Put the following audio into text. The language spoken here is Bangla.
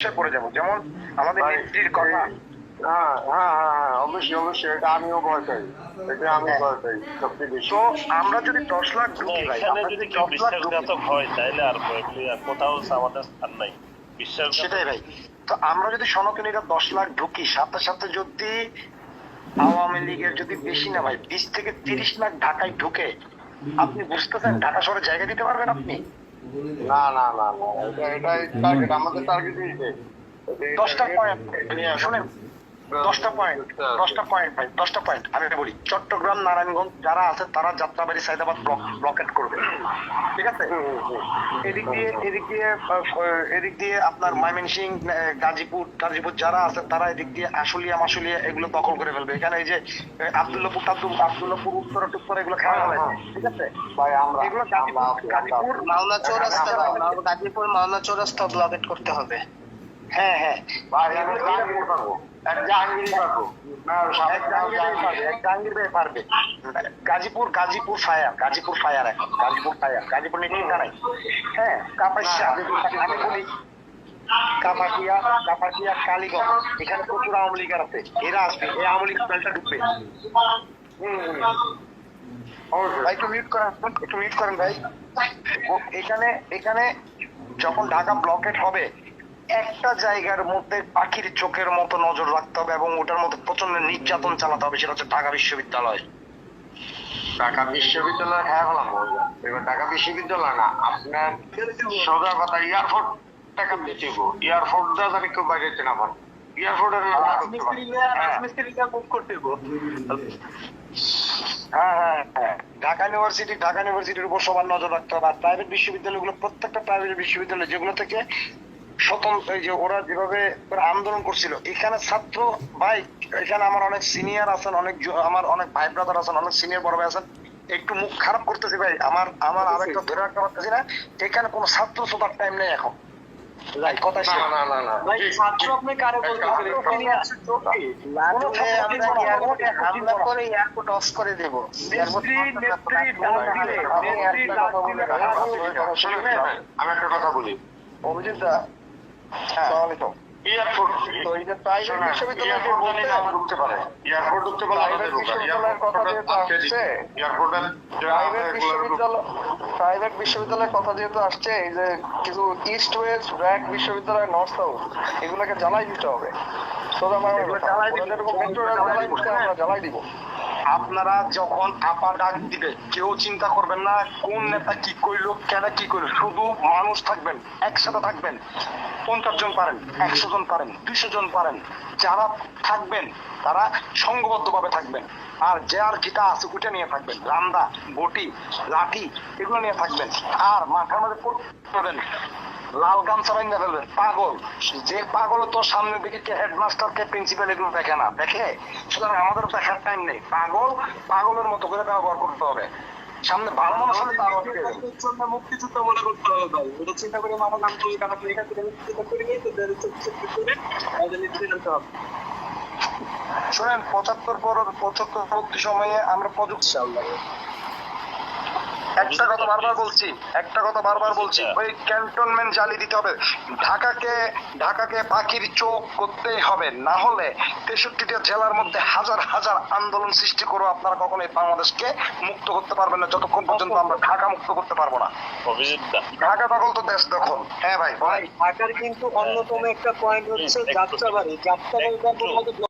সমস্যায় পড়ে যাব। যেমন আমাদের ভাই, নেত্রীর কথা। হ্যাঁ হ্যাঁ হ্যাঁ অবশ্যই অবশ্যই এটা আমিও ভয় পাই। এটা আমি ভয় পাই সবচেয়ে বেশি। তো আমরা যদি দশ লাখ ঢুকি ভাই যদি যদি দশ লাখ ঢুকি। বিশ্বাসঘাতক হয় তাইলে আর ভয় পেয়ে আর কোথাও আমাদের স্থান নাই। সেটাই ভাই। তো আমরা যদি সনকিনীরা দশ লাখ ঢুকি সাথে সাথে যদি আওয়ামী লীগের যদি বেশি না ভাই বিশ থেকে তিরিশ লাখ ঢাকায় ঢুকে আপনি বুঝতেছেন? ঢাকা শহরে জায়গা দিতে পারবেন আপনি? না না না এটা এটাই টার্গেট আমাদের টার্গেটই এটা দশটা পয়েন্ট শুনেন দশটা পয়েন্ট দশটা পয়েন্ট ভাই দশটা পয়েন্ট আমি এটা বলি চট্টগ্রাম নারায়ণগঞ্জ যারা আছে তারা যাত্রাবাড়ি সাইদাবাদ ব্লকেট করবে। ঠিক আছে? এদিক দিয়ে এদিক দিয়ে এদিক দিয়ে আপনার ময়মনসিং গাজীপুর গাজীপুর যারা আছে তারা এদিক দিয়ে আশুলিয়া মাসুলিয়া এগুলো দখল করে ফেলবে। এখানে এই যে আব্দুল্লাপুর টাব্দুল আব্দুল্লাপুর উত্তর টুত্তর এগুলো খেলা হবে ঠিক আছে? ভাই আমরা এগুলো গাজীপুর গাজীপুর মাওনা চৌরাস্তা গাজীপুর মাওনা চৌরাস্তা ব্লকেট করতে হবে। হ্যাঁ হ্যাঁ। জাহাঙ্গীর পারব এক জাহাঙ্গীরই পারব জাহাঙ্গীর ভাই পারবে, এক জাহাঙ্গীর ভাই পারবে। গাজীপুর গাজীপুর ফায়ার গাজীপুর ফায়ার এখন। গাজীপুর ফায়ার। গাজীপুর নিয়ে চিন্তা নাই। হ্যাঁ কাপাসিয়া। আমি বলি কালীগঞ্জ। এখানে প্রচুর আওয়ামী লীগের আছে। এরা আসবে। এই আওয়ামী লীগ দলটা ঢুকবে। অবশ্যই। ভাই একটু মিউট করেন। একটু মিউট করেন ভাই। এখানে এখানে যখন ঢাকা ব্লকেট হবে একটা জায়গার মধ্যে পাখির চোখের মতো নজর রাখতে হবে এবং ওটার মধ্যে প্রচণ্ড নির্যাতন চালাতে হবে সেটা হচ্ছে ঢাকা বিশ্ববিদ্যালয়। ঢাকা বিশ্ববিদ্যালয়? হ্যাঁ বলা এবার ঢাকা বিশ্ববিদ্যালয় না আপনার সোজা কথা এয়ারপোর্ট টাকা বেঁচেব এয়ারপোর্ট দা জানি কেউ বাইরে যেতে না পারে এয়ারপোর্টের হ্যাঁ। হ্যাঁ হ্যাঁ ঢাকা ইউনিভার্সিটি ঢাকা ইউনিভার্সিটির উপর সবার নজর রাখতে হবে। আর প্রাইভেট বিশ্ববিদ্যালয়গুলো প্রত্যেকটা প্রাইভেট বিশ্ববিদ্যালয় যেগুলো থেকে স্বতন্ত্র যে ওরা যেভাবে আন্দোলন করছিল এখানে ছাত্র ভাই এখানে আমার অনেক সিনিয়র আছেন অনেক আমার অনেক ভাই ব্রাদার আছেন অনেক সিনিয়র বড় ভাই আছেন একটু মুখ খারাপ করতেছি ভাই আমার আমার আরেকটা ধরে রাখতে পারতেছি না এখানে কোনো ছাত্র শ্রোতার টাইম নেই এখন। একটা- হামলা করে এয়ারপোর্ট অফ দেব। আমি একটা কথা বলি অভিজিৎ এয়ারপোর্ট তো এই যে প্রাইভেট বিশ্ববিদ্যালয় এয়ারপোর্ট জানি না আমরা ঢুকতে পারে। এয়ারপোর্ট ঢুকতে পারলে আমাদের বিশ্ববিদ্যালয়ের কথা যেহেতু আসছে, এয়ারপোর্টের প্রাইভেট বিশ্ববিদ্যালয় প্রাইভেট বিশ্ববিদ্যালয়ের কথা যেহেতু আসছে এই যে কিছু ইস্ট ওয়েস্ট ব্র্যাক বিশ্ববিদ্যালয় নর্থ সাউথ এগুলোকে জ্বালাই দিতে হবে। মেট্রো জ্বালাই আমরা জ্বালাই দিব। আপনারা যখন আপা ডাক দিবে, কেউ চিন্তা করবেন না কোন নেতা কি কইলো, কেন কি করল শুধু মানুষ থাকবেন, একসাথে থাকবেন। পঞ্চাশ জন পারেন, একশো জন পারেন, দুইশো জন পারেন। যারা থাকবেন, তারা সংঘবদ্ধ ভাবে থাকবেন। আর যার যেটা আছে ওটা নিয়ে থাকবেন। রান্দা, বটি, লাঠি, এগুলো নিয়ে থাকবেন। আর মাথার মধ্যে পড়বেন লাল গামছা বাইন্ধা ফেলবেন। পাগল। যে পাগল তো সামনে দিকে কে হেডমাস্টার কে প্রিন্সিপাল এগুলো দেখে না। দেখে? সুতরাং আমাদের দেখার টাইম নেই। পাগল, পাগলের মতো করে ব্যবহার করতে হবে। সামনে ভালো মানুষ হলে তার মুক্তিযুদ্ধ মনে করতে হবে। ভাই এটা চিন্তা করে আমার নাম করে কারণ এখান থেকে মুক্তিযুদ্ধ করে নিয়ে তো করে তাদের নিতে নিতে হবে শোনেন, পঁচাত্তর পর পঁচাত্তর সময়ে আমরা প্রযুক্তি একটা কথা বারবার বলছি একটা কথা বারবার বলছি ওই ক্যান্টনমেন্ট জ্বালিয়ে দিতে হবে। ঢাকাকে ঢাকাকে পাখির চোখ করতেই হবে না হলে তেষট্টিটা জেলার মধ্যে হাজার হাজার আন্দোলন সৃষ্টি করো আপনারা কখনোই বাংলাদেশকে মুক্ত করতে পারবেন না যতক্ষণ পর্যন্ত আমরা ঢাকা মুক্ত করতে পারব না। অভিজিৎ ঢাকা দখল তো দেশ দখল। হ্যাঁ ভাই ভাই ঢাকার কিন্তু অন্যতম একটা পয়েন্ট হচ্ছে যাত্রাবাড়ি। যাত্রাবাড়িটা